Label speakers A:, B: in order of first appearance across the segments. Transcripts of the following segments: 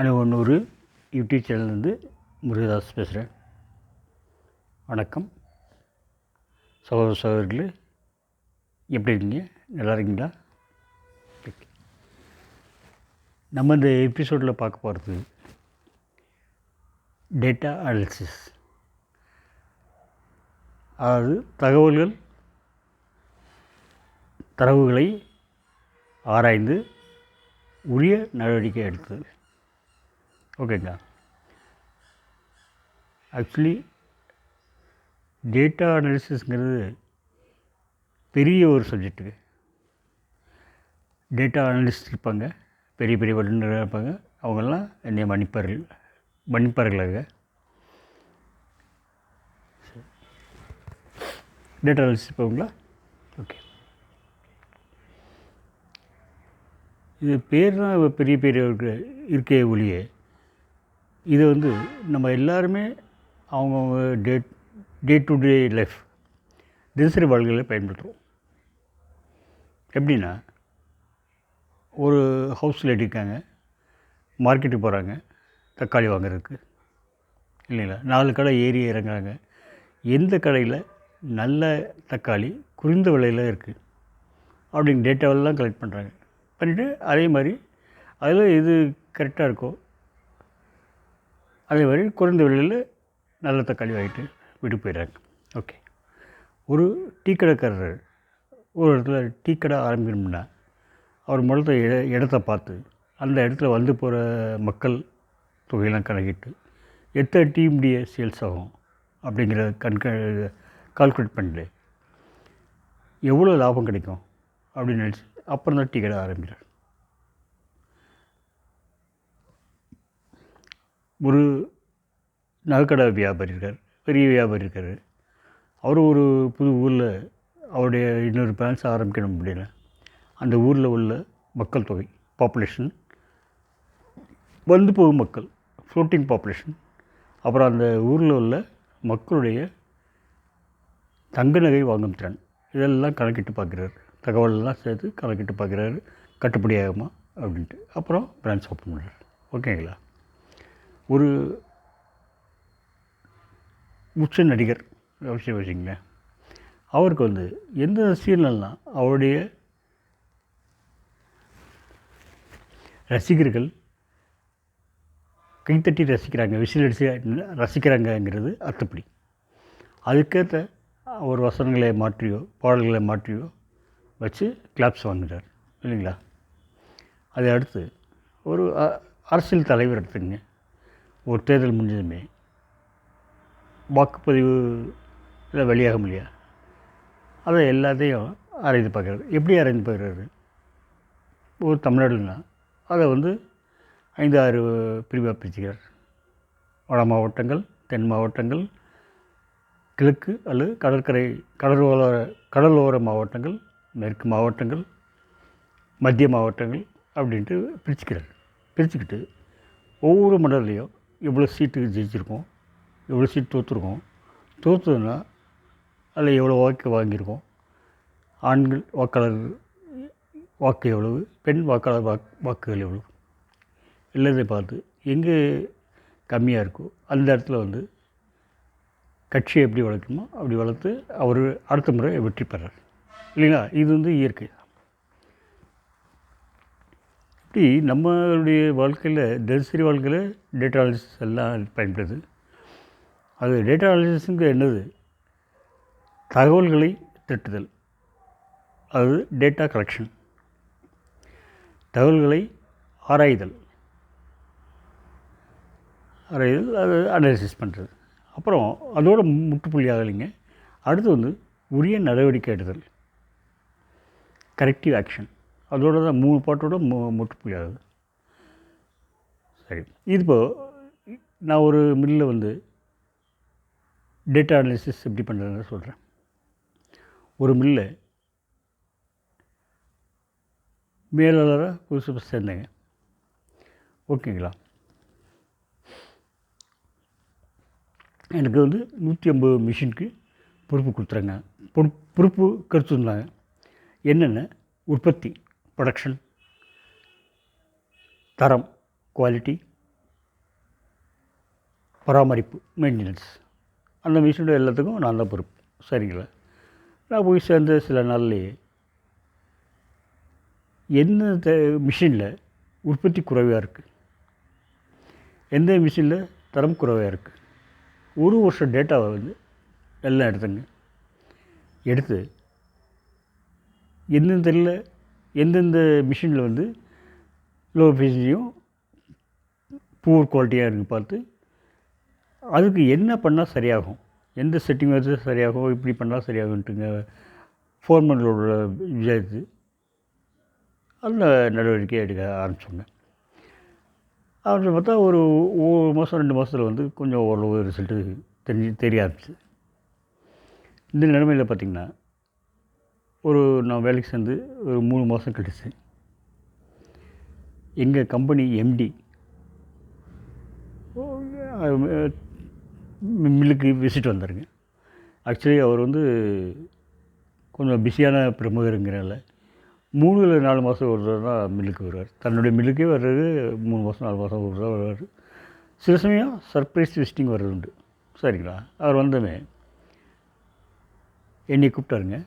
A: அணுவன்னூறு YouTube சேனல்லேருந்து Murugadoss பேசுகிறேன். வணக்கம். சகோதர சகோதரிகளே எப்படி இருக்கீங்க? நல்லா இருக்கீங்களா? நம்ம இந்த எபிசோடில் பார்க்க போகிறது டேட்டா அனாலிசிஸ். அதாவது தகவல்கள் தரவுகளை ஆராய்ந்து உரிய நடவடிக்கை எடுத்தது ஓகேங்களா ஆக்சுவலி டேட்டா அனாலிசிஸ்ங்கிறது பெரிய ஒரு சப்ஜெக்ட்டுக்கு டேட்டா அனலிஸ்ட் இருப்பாங்க. பெரிய பெரிய வல்லுநராக இருப்பாங்க. அவங்கெல்லாம் என்னை மன்னிப்பார்கள் மன்னிப்பார்களாக. டேட்டா அனாலிசிஸ் இருப்பாங்களா ஓகே இது பேர் தான் பெரிய பெரிய இருக்கே ஒழிய இது வந்து நம்ம எல்லாருமே அவங்கவுங்க டே டே டு டே லைஃப் தினசரி வாழ்க்கையில் பயன்படுத்துகிறோம் எப்படின்னா ஒரு ஹவுஸில் இருக்காங்க மார்க்கெட்டுக்கு போகிறாங்க தக்காளி வாங்குறதுக்கு இல்லைங்களா? நாலு கடை ஏறி இறங்குறாங்க. எந்த கடையில் நல்ல தக்காளி குறைந்த விலையில் இருக்குது அப்படிங்க டேட்டாவெல்லாம் கலெக்ட் பண்ணுறாங்க பண்ணிவிட்டு அதே மாதிரி அதில் எது கரெக்டாக இருக்கோ அதே மாதிரி குறைந்த விலையில் நல்ல தக்காளி வாங்கிட்டு விட்டு போயிடுறாங்க. ஓகே ஒரு டீ கடைக்காரர் ஒரு இடத்துல டீ கடை ஆரம்பிக்கணும்னா அவர் முதல்ல இட இடத்த பார்த்து அந்த இடத்துல வந்து போகிற மக்கள் தொகையெல்லாம் கணக்கிட்டு எத்தனை டீமுடைய சேல்ஸ் ஆகும் அப்படிங்கிற கண்க கால்குலேட் பண்ணிட்டு எவ்வளோ லாபம் கிடைக்கும் அப்படின்னு நினச்சி அப்புறம் தான் டீ கடை ஆரம்பிக்கிறார். ஒரு நகைக்கடை வியாபாரி இருக்கார் பெரிய வியாபாரி இருக்கார் அவர் ஒரு புது ஊரில் அவருடைய இன்னொரு பிரான்ச் ஆரம்பிக்கணும் அப்படின்னா அந்த ஊரில் உள்ள மக்கள் தொகை பாப்புலேஷன் வந்து போகும் மக்கள் ஃப்ளோட்டிங் பாப்புலேஷன் அப்புறம் அந்த ஊரில் உள்ள மக்களுடைய தங்க நகை வாங்கும் திறன் இதெல்லாம் கணக்கிட்டு பார்க்குறாரு. தகவலெல்லாம் சேர்த்து கணக்கிட்டு பார்க்குறாரு. கட்டுப்படியாகுமா அப்படின்ட்டு. அப்புறம் பிரான்ச் ஓப்பன் பண்ணுறாரு ஓகேங்களா? ஒரு உச்ச நடிகர் விஷயம் வச்சுங்களேன் அவருக்கு வந்து எந்த ரசிகர்கள்லாம் அவருடைய ரசிகர்கள் கைத்தட்டி ரசிக்கிறாங்க விசில் அடிச்சு ரசிக்கிறாங்கங்கிறது அர்த்தப்படி. அதுக்கேற்ற ஒரு வசனங்களை மாற்றியோ பாடல்களை மாற்றியோ வச்சு கிளாப்ஸ் வாங்குகிறார் இல்லைங்களா? அதை அடுத்து ஒரு அரசியல் தலைவர் எடுத்துங்க ஒரு தேர்தல் முடிஞ்சதுமே வாக்குப்பதிவு இல்லை வெளியாக முடியா அதை எல்லாத்தையும் ஆராய்ந்து பார்க்குறது. எப்படி அரைந்து பார்க்குறாரு ஒரு தமிழ்நாடுனா அதை வந்து ஐந்து ஆறு பிரிவாக பிரிச்சுக்கிறார். வட மாவட்டங்கள் தென் மாவட்டங்கள் கிழக்கு அல்லது கடற்கரை கடலோர கடலோர மாவட்டங்கள் மேற்கு மாவட்டங்கள் மத்திய மாவட்டங்கள் அப்படின்ட்டு பிரிச்சுக்கிறார். பிரிச்சுக்கிட்டு ஒவ்வொரு மண்டலத்துலேயும் எவ்வளோ சீட்டு ஜெயிச்சிருக்கோம் எவ்வளோ சீட் தோற்றுருக்கோம் தோற்றுதுன்னா அதில் எவ்வளோ வாக்கு வாங்கியிருக்கோம் ஆண்கள் வாக்காளர் வாக்கு எவ்வளவு பெண் வாக்காளர் வாக் வாக்குகள் எவ்வளவு எல்லாத்தையும் பார்த்து எங்கே கம்மியாக இருக்கோ அந்த இடத்துல வந்து கட்சியை எப்படி வளர்க்கணுமோ அப்படி வளர்த்து அவர் அடுத்த முறை வெற்றி பெறார். இல்லைங்களா? இது வந்து இயற்கை. இப்படி நம்மளுடைய வாழ்க்கையில் தினசரி வாழ்க்கையில் டேட்டா அனாலிசிஸ் எல்லாம் பயன்படுது? அது டேட்டா அனாலிசிஸுங்க என்னது? தகவல்களை திரட்டுதல். அது டேட்டா கலெக்ஷன் தகவல்களை ஆராய்தல். ஆராய்தல் அது அனாலிசிஸ் பண்ணுறது அப்புறம் அதோட முற்றுப்புள்ளி ஆகலைங்க அடுத்து வந்து உரிய நடவடிக்கை எடுத்தல் கரெக்டிவ் ஆக்ஷன் அதோட தான் மூணு பாட்டோட மு முற்றுப்புள்ளி ஆகுது சரி. இது இப்போ நான் ஒரு மில்லில் வந்து டேட்டா அனாலிசிஸ் எப்படி பண்ணுறதுன்னு சொல்கிறேன் ஒரு மில்லை மேலாளராக புதுசு சேர்ந்தேங்க. ஓகேங்களா? எனக்கு வந்து நூற்றி ஐம்பது மிஷினுக்கு பொறுப்பு கொடுத்துறாங்க. பொறுப்பு பொறுப்பு கருத்துருந்தாங்க என்னென்ன? உற்பத்தி. ப்ரொடக்ஷன் தரம் குவாலிட்டி பராமரிப்பு மெயின்டெனன்ஸ் அந்த மிஷினோட எல்லாத்துக்கும் நான் தான் பொறுப்பு. சரிங்களா? நான் போய் சேர்ந்த சில நாள்லேயே என்ன மிஷினில் உற்பத்தி குறைவாக இருக்குது எந்த மிஷினில் தரம் குறைவாக இருக்குது ஒரு வருஷம் டேட்டாவை வந்து எல்லாம் எடுத்துங்க. எடுத்து என்னன்னு தெரியல எந்தெந்த மிஷினில் வந்து லோ எஃபிஷியன்சியும் புவர் குவாலிட்டியாக இருக்குது பார்த்து அதுக்கு என்ன பண்ணால் சரியாகும்? எந்த செட்டிங் வச்சு சரியாகும்? இப்படி பண்ணால் சரியாகுன்ட்டுங்க ஃபோர்மனோட விசாரித்து அந்த நடவடிக்கை எடுக்க ஆரம்பிச்சோங்க. ஆரம்பிச்சு பார்த்தா ஒரு ஒரு மாதம் ரெண்டு மாதத்தில் வந்து கொஞ்சம் ஓரளவு ரிசல்ட்டு தெரிஞ்சு தெரிய ஆரம்பிச்சு இந்த நிலைமையில் பார்த்திங்கன்னா ஒரு நான் வேலைக்கு சேர்ந்து ஒரு மூணு மாதம் கழிச்சு எங்கள் கம்பெனி எம்டி மில்லுக்கு விசிட் வந்தாருங்க. ஆக்சுவலி அவர் வந்து கொஞ்சம் பிஸியான பிரமுகருங்கிறனால மூணு இல்லை நாலு மாதம் ஒரு தடவை தான் மில்லுக்கு வருவார். தன்னுடைய மில்லுக்கே வர்றது மூணு மாதம் நாலு மாதம் ஒரு தடவை வருவார். சில சமயம் சர்ப்ரைஸ் விசிட்டிங் வர்றது உண்டு. சரிங்களா? அவர் வந்தமே என்னை கூப்பிட்டாருங்க.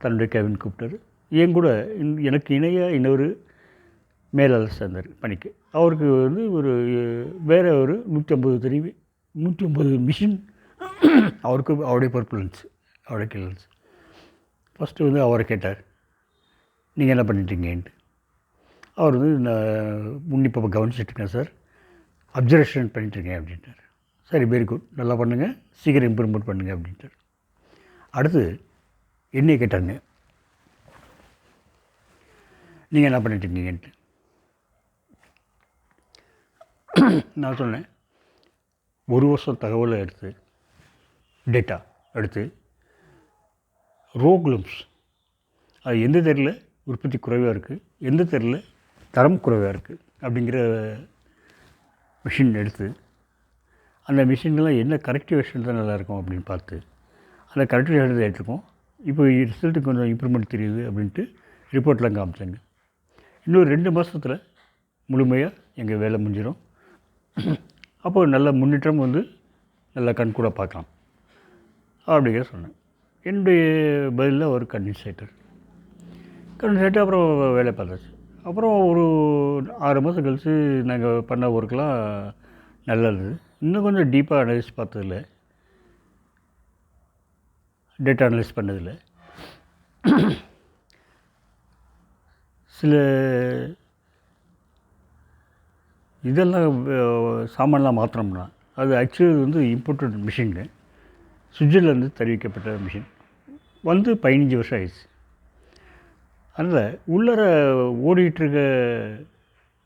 A: தன்னுடைய கேபின் கூப்பிட்டாரு. என் கூட இன்- எனக்கு இணையாக இன்னொரு மேலாளர் சேர்ந்தார் பணிக்கு. அவருக்கு வந்து ஒரு வேறு ஒரு நூற்றி ஐம்பது தெரிவி நூற்றி ஐம்பது மிஷின் அவருக்கு அவருடைய பொறுப்பு இருந்துச்சு. அவருடைய கீழே இருந்துச்சு. ஃபஸ்ட்டு வந்து அவரை கேட்டார். நீங்கள் என்ன பண்ணிட்டீங்கன்ட்டு? அவர் வந்து நான் உன்னிப்பாக கவனிச்சிட்ருக்கேன் சார். அப்சர்வேஷன் பண்ணிட்டுருக்கேன் அப்படின்ட்டார். சரி வெரி குட் நல்லா பண்ணுங்கள் சீக்கிரம் இம்ப்ரூவ்மெண்ட் பண்ணுங்கள் அப்படின்ட்டார். அடுத்து என்னை கேட்டாங்க நீங்கள் என்ன பண்ணிட்டுருக்கீங்கன்ட்டு நான் சொன்னேன். ஒரு வருஷம் தகவலை எடுத்து டேட்டா எடுத்து ரோக்லம்ஸ். அது எந்த தெருவில் உற்பத்தி குறைவாக இருக்குது எந்த தெருவில் தரம் குறைவாக இருக்குது அப்படிங்கிற மிஷின் எடுத்து அந்த மிஷின்லாம் என்ன கரெக்டிவேஷன் தான் நல்லாயிருக்கும் அப்படின்னு பார்த்து அந்த கரெக்டிவேஷன் எடுத்துருக்கோம். இப்போ ரிசல்ட்டு கொஞ்சம் இம்ப்ரூவ்மெண்ட் தெரியுது அப்படின்ட்டு ரிப்போர்ட்லாம் காமிச்சாங்க. இன்னொரு ரெண்டு மாதத்தில் முழுமையாக எங்கள் வேலை முடிஞ்சிடும் அப்போ நல்ல முன்னேற்றம் வந்து நல்லா கண்கூட பார்க்கலாம் அப்படிங்கிற சொன்னேன். என்னுடைய பதிலில் ஒரு கன்வின்ஸ் ஆகிட்டார் கன்வின்ஸ் ஆகிட்டு அப்புறம் வேலை பார்த்தாச்சு. அப்புறம் ஒரு ஆறு மாதம் கழித்து நாங்கள் பண்ண ஒர்க்கெலாம் நல்லா இருந்தது இன்னும் கொஞ்சம் டீப்பாக அனலைஸ் பார்த்ததில்ல டேட்டா அனலைஸ் பண்ணதில்லை சில இதெல்லாம் சாமான்லாம் மாற்றினோம்னா அது ஆக்சுவலி வந்து இம்போர்ட்டட் மிஷின்னு சுவிட்சர்லேருந்து தெரிவிக்கப்பட்ட மிஷின் வந்து பதினஞ்சு வருஷம் ஆயிடுச்சு. அதனால் உள்ளர ஓடிட்டுருக்க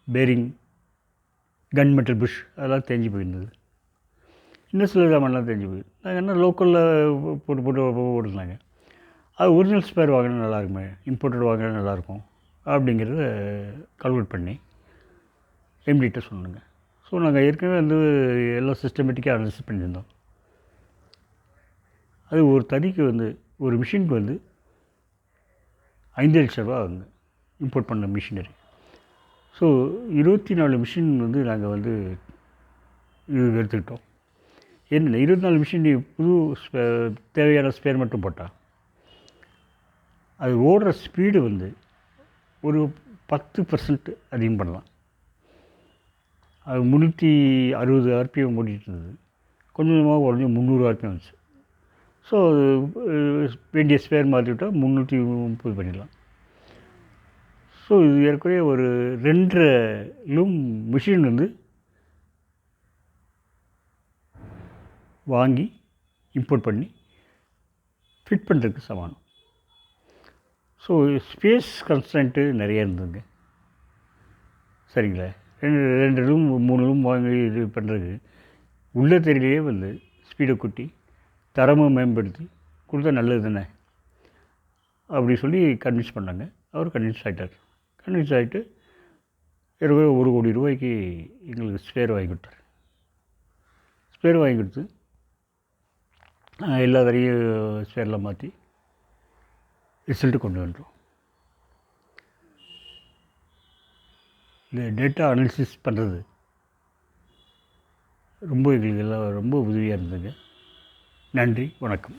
A: பேரிங் கன் மெட்டல் புஷ் அதெல்லாம் தேஞ்சு போயிருந்தது. இன்னும் சில சாமான்லாம் தெரிஞ்சு போய் நாங்கள் என்ன லோக்கலில் போட்டு போட்டு ஓடுனாங்க அது ஒரிஜினல் ஸ்பேர் வாங்கினா நல்லாயிருக்குமே இம்போர்ட்டட் வாங்கினா நல்லாயிருக்கும் அப்படிங்கிறத கல்குலேட் பண்ணி எம்டிகிட்ட சொன்னாங்க ஸோ நாங்கள் ஏற்கனவே வந்து எல்லாம் சிஸ்டமேட்டிக்காக அனலிசிஸ் பண்ணியிருந்தோம். அது ஒரு தறிக்கு வந்து ஒரு மிஷினுக்கு வந்து ஐந்து லட்ச ரூபா வந்து இம்போர்ட் பண்ண மிஷினரி ஸோ இருபத்தி நாலு மிஷின் வந்து நாங்கள் வந்து இது எடுத்துக்கிட்டோம். என்ன இருபத்தி நாலு மிஷின் புது தேவையான ஸ்பேர் மட்டும் போட்டால் அது ஓடுற ஸ்பீடு வந்து ஒரு பத்து பர்சன்ட் அதிகம் பண்ணலாம். அது முந்நூற்றி அறுபது ஆர்பிஎம் ஓடிட்டு இருந்தது. கொஞ்சம் கொஞ்சமாக உடனே முந்நூறு ஆர்பிஎம் வந்துச்சு. ஸோ அது வேண்டிய ஸ்பேர் மாற்றி விட்டால் முந்நூற்றி முப்பது பண்ணிடலாம். ஸோ இது ஏற்கனவே ஒரு ரெண்டரை மிஷின் வந்து வாங்கி இம்போர்ட் பண்ணி ஃபிட் பண்ணுறதுக்கு சமானம் ஸோ ஸ்பேஸ் கன்ஸ்டன்ட்டு நிறைய இருந்ததுங்க. சரிங்களா? ரெண்டு ரெண்டு ரூம் மூணு ரூம் வாங்கி இது பண்ணுறது உள்ள தெரியலையே வந்து ஸ்பீடை கூட்டி தரமும் மேம்படுத்தி கொடுத்தா நல்லது தானே? அப்படி சொல்லி கன்வின்ஸ் பண்ணாங்க. அவர் கன்வின்ஸ் ஆகிட்டார் கன்வின்ஸ் ஆகிட்டு இருபது ஒரு கோடி ரூபாய்க்கு எங்களுக்கு ஸ்பேர் வாங்கி கொடுத்தார். ஸ்பேர் வாங்கி கொடுத்து நாங்கள் எல்லா வரையும் ஸ்பேரில் மாற்றி ரிசல்ட்டு கொண்டு வந்துட்டோம். இந்த டேட்டா அனாலிசிஸ் பண்ணுறது ரொம்ப எங்களுக்கு எல்லாம் ரொம்ப உதவியாக இருந்ததுங்க. நன்றி வணக்கம்.